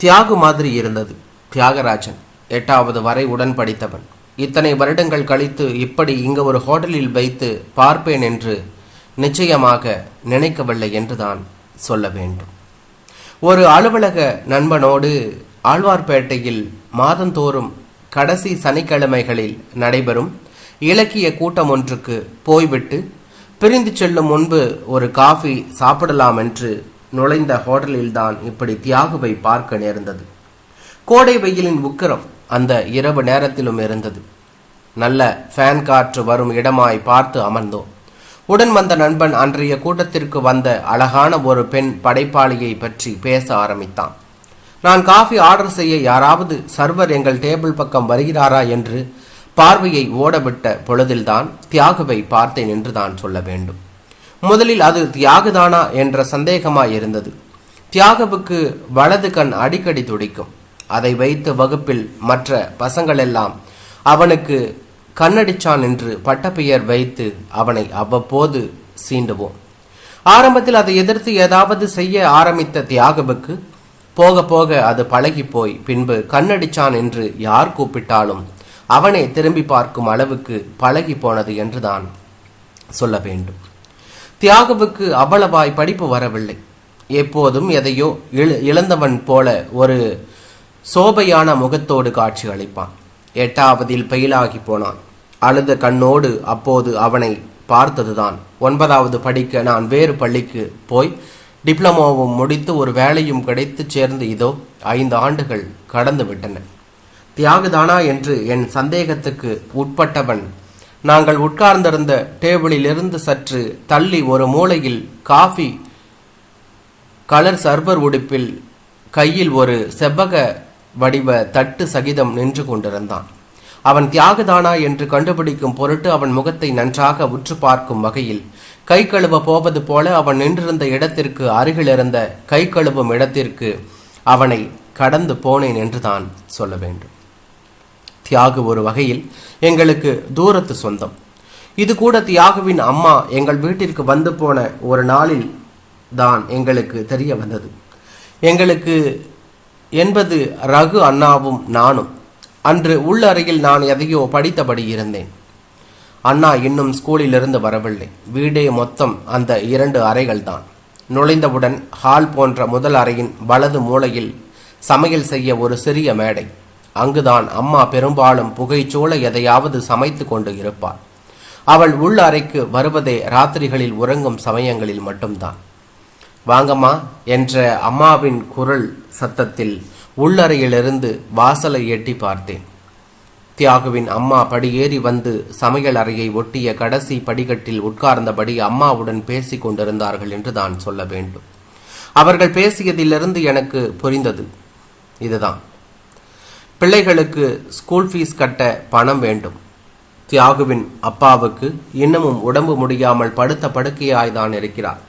தியாகு மாதிரி இருந்தது. தியாகராஜன் எட்டாவது வரை உடன் படித்தவன் இத்தனை வருடங்கள் கழித்து இப்படி இங்கு ஒரு ஹோட்டலில் வைத்து பார்ப்பேன் என்று நிச்சயமாக நினைக்கவில்லை என்றுதான் சொல்ல வேண்டும். ஒரு அலுவலக நண்பனோடு ஆழ்வார்பேட்டையில் மாதந்தோறும் கடைசி சனிக்கிழமைகளில் நடைபெறும் இலக்கிய கூட்டம் ஒன்றுக்கு போய்விட்டு பிரிந்து செல்லும் முன்பு ஒரு காஃபி சாப்பிடலாம் என்று நுழைந்த ஹோட்டலில்தான் இப்படி தியாகுவை பார்க்க நேர்ந்தது. கோடை வெயிலின் உக்கரம் அந்த இரவு நேரத்திலும் இருந்தது. நல்ல ஃபேன் காற்று வரும் இடமாய் பார்த்து அமர்ந்தோம். உடன் வந்த நண்பன் அன்றைய கூட்டத்திற்கு வந்த அழகான ஒரு பெண் படைப்பாளியை பற்றி பேச ஆரம்பித்தான். நான் காஃபி ஆர்டர் செய்ய யாராவது சர்வர் எங்கள் டேபிள் பக்கம் வருகிறாரா? என்று பார்வையை ஓடவிட்ட பொழுதில்தான் தியாகுவை பார்த்தேன் என்று தான் சொல்ல வேண்டும். முதலில் அது தியாகுதானா என்ற சந்தேகமாய் இருந்தது தியாகவுக்கு வலது கண் அடிக்கடி துடிக்கும். அதை வைத்து வகுப்பில் மற்ற பசங்களெல்லாம் அவனுக்கு கண்ணடிச்சான் என்று பட்டப்பெயர் வைத்து அவனை அவ்வப்போது சீண்டுவோம். ஆரம்பத்தில் அதை எதிர்த்து ஏதாவது செய்ய ஆரம்பித்த தியாகவுக்கு போக போக அது பழகி போய் பின்பு கண்ணடிச்சான் என்று யார் கூப்பிட்டாலும் அவனே திரும்பி பார்க்கும் அளவுக்கு பழகி போனது என்றுதான் சொல்ல வேண்டும். தியாகுவுக்கு அவ்வளவாய் படிப்பு வரவில்லை. எப்போதும் எதையோ இழந்தவன் போல ஒரு சோபையான முகத்தோடு காட்சி அளிப்பான். எட்டாவதில் பெயிலாகி போனான். அழுத கண்ணோடு அப்போது அவனை பார்த்ததுதான். ஒன்பதாவது படிக்க நான் வேறு பள்ளிக்கு போய் டிப்ளமோவும் முடித்து ஒரு வேலையும் கிடைத்து சேர்ந்து இதோ ஐந்து ஆண்டுகள் கடந்து விட்டன தியாகுதானா என்று என் சந்தேகத்துக்கு உட்பட்டவன் நாங்கள் உட்கார்ந்திருந்த டேபிளிலிருந்து சற்று தள்ளி ஒரு மூலையில் காஃபி கலர் சர்வர் உடுப்பில் கையில் ஒரு செவ்வக வடிவ தட்டு சகிதம் நின்று கொண்டிருந்தான். அவன் தியாகுதானா என்று கண்டுபிடிக்கும் பொருட்டு அவன் முகத்தை நன்றாக உற்று பார்க்கும் வகையில் கை கழுவ போவது போல அவன் நின்றிருந்த இடத்திற்கு அருகிலிருந்த கை கழுவும் இடத்திற்கு அவனை கடந்து போனேன் என்றுதான் சொல்ல வேண்டும். தியாகு ஒரு வகையில் எங்களுக்கு தூரத்து சொந்தம். இது கூட தியாகுவின் அம்மா எங்கள் வீட்டிற்கு வந்து போன ஒரு நாளில் தான் எங்களுக்கு தெரிய வந்தது. எங்களுக்கு என்பது ரகு அண்ணாவும் நானும். அன்று உள்ளறையில் நான் எதையோ படித்தபடி இருந்தேன். அண்ணா இன்னும் ஸ்கூலிலிருந்து வரவில்லை. வீடே மொத்தம் அந்த இரண்டு அறைகள் தான். நுழைந்தவுடன் ஹால் போன்ற முதல் அறையின் வலது மூலையில் சமையல் செய்ய ஒரு சிறிய மேடை. அங்குதான் அம்மா பெரும்பாலும் புகைச்சூழ எதையாவது சமைத்து கொண்டு இருப்பாள். அவள் உள் அறைக்கு வருவதே ராத்திரிகளில் உறங்கும் சமயங்களில் மட்டும்தான். வாங்கம்மா என்ற அம்மாவின் குரல் சத்தத்தில் உள்ளறையிலிருந்து வாசலை எட்டி பார்த்தேன். தியாகுவின் அம்மா படியேறி வந்து சமையல் அறையை ஒட்டிய கடைசி படிக்கட்டில் உட்கார்ந்தபடி அம்மாவுடன் பேசிக் கொண்டிருந்தார்கள் என்று தான் சொல்ல வேண்டும். அவர்கள் பேசியதிலிருந்து எனக்கு புரிந்தது. இதுதான். பிள்ளைகளுக்கு ஸ்கூல் ஃபீஸ் கட்ட பணம் வேண்டும். தியாகுவின் அப்பாவுக்கு இன்னமும் உடம்பு முடியாமல் படுத்த படுக்கையாய்தான் இருக்கிறார்.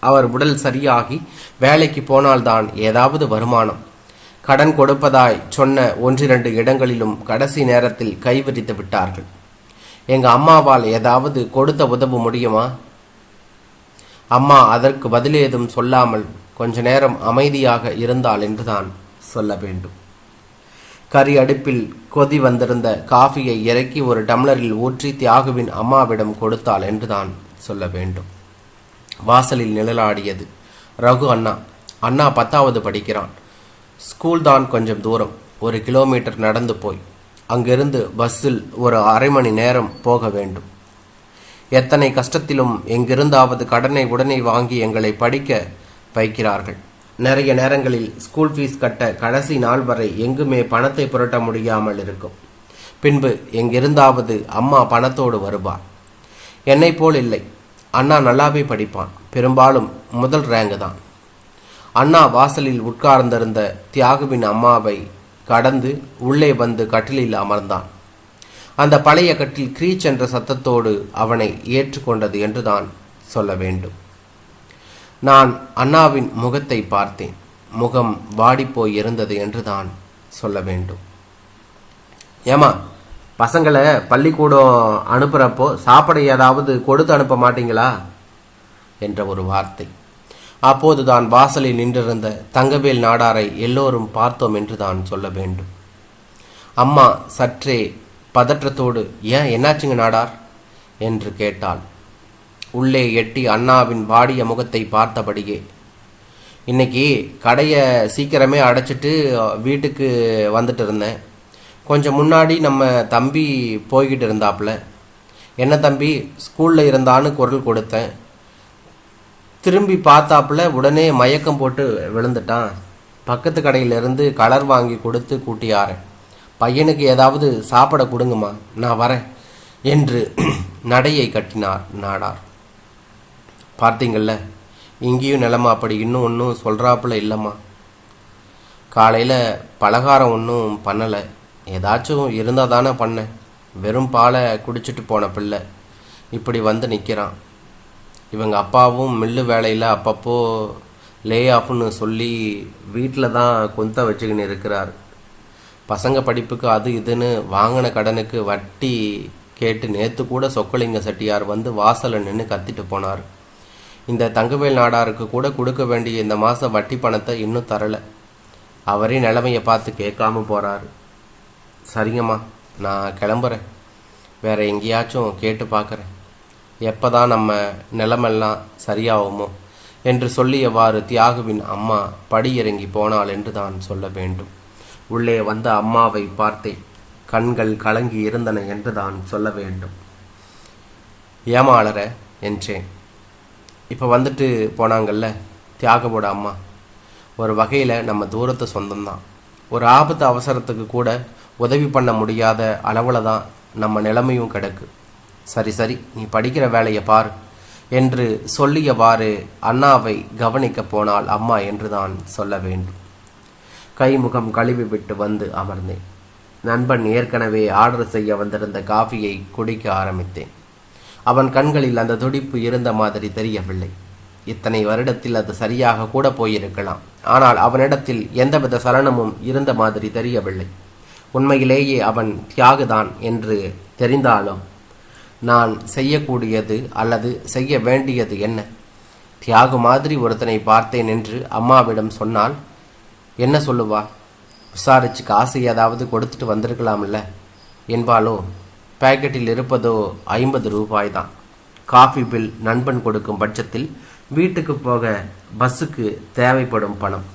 அவர் உடல் சரியாகி வேலைக்கு போனால்தான் ஏதாவது வருமானம். கடன் கொடுப்பதாய் சொன்ன ஒன்றிரண்டு இடங்களிலும் கடைசி நேரத்தில் கைவிரித்து விட்டார்கள். எங்க அம்மாவால் ஏதாவது கொடுத்த உதவ முடியுமா? அம்மா அதற்கு பதிலேதும் சொல்லாமல் கொஞ்ச நேரம் அமைதியாக இருந்தாள் என்றுதான் சொல்ல வேண்டும். கறி அடுப்பில் கொதி வந்திருந்த காஃபியை இறக்கி ஒரு டம்ளரில் ஊற்றி தியாகுவின் அம்மாவிடம் கொடுத்தாள் என்றுதான் சொல்ல வேண்டும். வாசலில் நிழலாடியது. ரகு அண்ணா அண்ணா பத்தாவது படிக்கிறான். ஸ்கூல் தான் கொஞ்சம் தூரம். ஒரு கிலோமீட்டர் நடந்து போய். அங்கிருந்து பஸ்ஸில் ஒரு அரை மணி நேரம் போக வேண்டும். எத்தனை கஷ்டத்திலும் எங்கிருந்தாவது கடனை உடனே வாங்கி எங்களை படிக்க வைக்கிறார்கள். நிறைய நேரங்களில் ஸ்கூல் ஃபீஸ் கட்ட கடைசி நாள் வரை எங்குமே பணத்தை புரட்ட முடியாமல் இருக்கும். பின்பு எங்கிருந்தாவது அம்மா பணத்தோடு வருவார் என்னை போல் இல்லை. அண்ணா நல்லாவே படிப்பான். பெரும்பாலும் முதல் ரேங்கு தான். அண்ணா வாசலில் உட்கார்ந்திருந்த தியாகுவின் அம்மாவை கடந்து உள்ளே வந்து கட்டிலில் அமர்ந்தான். அந்த பழைய கட்டில் கிரீச் என்ற சத்தத்தோடு அவனை ஏற்றுக்கொண்டது என்றுதான் சொல்ல வேண்டும். நான் அண்ணாவின் முகத்தை பார்த்தேன். முகம் வாடிப்போய் இருந்தது என்றுதான் சொல்ல வேண்டும். ஏமா பசங்களை பள்ளிக்கூடம் அனுப்புகிறப்போ சாப்பிட ஏதாவது கொடுத்து அனுப்ப மாட்டீங்களா? என்ற ஒரு வார்த்தை. அப்போதுதான் வாசலில் நின்றிருந்த தங்கவேல் நாடாரை எல்லோரும் பார்த்தோம் என்று தான் சொல்ல வேண்டும். அம்மா சற்றே பதற்றத்தோடு ஏன் என்னாச்சுங்க நாடார்? என்று கேட்டாள். உள்ளே எட்டி அண்ணாவின் வாடிய முகத்தை பார்த்தபடியே இன்னைக்கு கடையை சீக்கிரமே அடைச்சிட்டு வீட்டுக்கு வந்துட்டு இருந்தேன். கொஞ்சம் முன்னாடி நம்ம தம்பி போய்கிட்டு இருந்தாப்புல. என்ன தம்பி ஸ்கூலில் இருந்தான்னு குரல் கொடுத்தேன். திரும்பி பார்த்தாப்புல உடனே மயக்கம் போட்டு விழுந்துட்டான். பக்கத்து கடையிலிருந்து கலர் வாங்கி கொடுத்து கூட்டியாரேன். பையனுக்கு ஏதாவது சாப்பிட கொடுங்கம்மா நான் வரேன் என்று நடையை கட்டினார் நாடார். பார்த்தீங்கள்ல இங்கேயும் நிலமா? அப்படி இன்னும் ஒன்றும் சொல்கிறாப்புல இல்லைம்மா. காலையில் பலகாரம் ஒன்றும் பண்ணலை. ஏதாச்சும் இருந்தால் தானே பண்ணேன் வெறும் பாலை குடிச்சிட்டு போன பிள்ளை. இப்படி வந்து நிற்கிறான் இவங்க அப்பாவும் மில்லு வேலையில் அப்பப்போ லே ஆஃப்னு சொல்லி வீட்டில் தான் கொந்த வச்சுக்கின்னு இருக்கிறார். பசங்க படிப்புக்கு அது இதுன்னு வாங்கின கடனுக்கு வட்டி கேட்டு நேற்று கூட சொக்கலிங்க செட்டியார் வந்து வாசலில் நின்று கத்திட்டு போனார். இந்த தங்கவேல் நாடாருக்கு கூட கொடுக்க வேண்டிய இந்த மாதம் வட்டி பணத்தை இன்னும் தரலை. அவரே நிலமையை பார்த்து கேட்காம போகிறாரு சரிங்கம்மா நான் கிளம்புறேன். வேற எங்கேயாச்சும் கேட்டு பார்க்குறேன். எப்போ தான் நம்ம நிலமெல்லாம் சரியாகுமோ என்று சொல்லியவாறு தியாகுவின் அம்மா படியிறங்கி போனாள் என்று தான் சொல்ல வேண்டும். உள்ளே வந்த அம்மாவை பார்த்தேன் கண்கள் கலங்கி இருந்தன என்று தான் சொல்ல வேண்டும். ஏமாளர என்றேன். இப்போ வந்துட்டு போனாங்கல்ல தியாகபோட அம்மா. ஒரு வகையில் நம்ம தூரத்து சொந்தம்தான். ஒரு ஆபத்து அவசரத்துக்கு கூட உதவி பண்ண முடியாத அளவில் தான் நம்ம நிலைமையும் கிடக்கு. சரி சரி நீ படிக்கிற வேலையை பார் என்று சொல்லியவாறு அண்ணாவை கவனிக்க போனால் அம்மா என்று தான் சொல்ல வேண்டும். கைமுகம் கழுவி விட்டு வந்து அமர்ந்தேன். நண்பன் ஏற்கனவே ஆர்டர் செய்ய வந்திருந்த காஃபியை குடிக்க ஆரம்பித்தேன். அவன் கண்களில் அந்த துடிப்பு இருந்த மாதிரி தெரியவில்லை. இத்தனை வருடத்தில் அது சரியாக கூட போயிருக்கலாம். ஆனால் அவனிடத்தில் எந்தவித சலனமும் இருந்த மாதிரி தெரியவில்லை. உண்மையிலேயே அவன் தியாகுதான் என்று தெரிந்தாலும் நான் செய்யக்கூடியது அல்லது செய்ய வேண்டியது என்ன? தியாகு மாதிரி ஒருத்தனை பார்த்தேன் என்று அம்மாவிடம் சொன்னால் என்ன சொல்லுவா? விசாரிச்சு காசு ஏதாவது கொடுத்துட்டு வந்திருக்கலாம்ல என்பாலோ பாக்கெட்டில் இருப்பதோ ஐம்பது ரூபாய் தான் காஃபி பில் நண்பன் கொடுக்கும் பட்சத்தில் வீட்டுக்கு போக பஸ்ஸுக்கு தேவைப்படும் பணம்.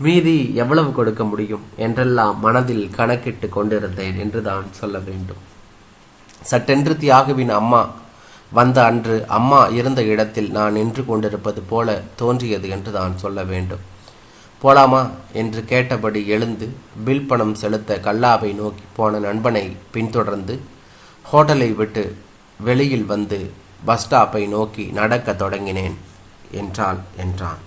மீதி எவ்வளவு கொடுக்க முடியும் என்றெல்லாம் மனதில் கணக்கிட்டு கொண்டிருந்தேன் என்று தான் சொல்ல வேண்டும். சட்டென்று தியாகுவின் அம்மா வந்த அன்று அம்மா இருந்த இடத்தில் நான் நின்று கொண்டிருப்பது போல தோன்றியது என்று தான் சொல்ல வேண்டும். போலாமா? என்று கேட்டபடி எழுந்து பில் பணம் செலுத்த கல்லாவை நோக்கி போன நண்பனை பின்தொடர்ந்து ஹோட்டலை விட்டு வெளியில் வந்து பஸ் ஸ்டாப்பை நோக்கி நடக்க தொடங்கினேன். என்றாள் என்றான்.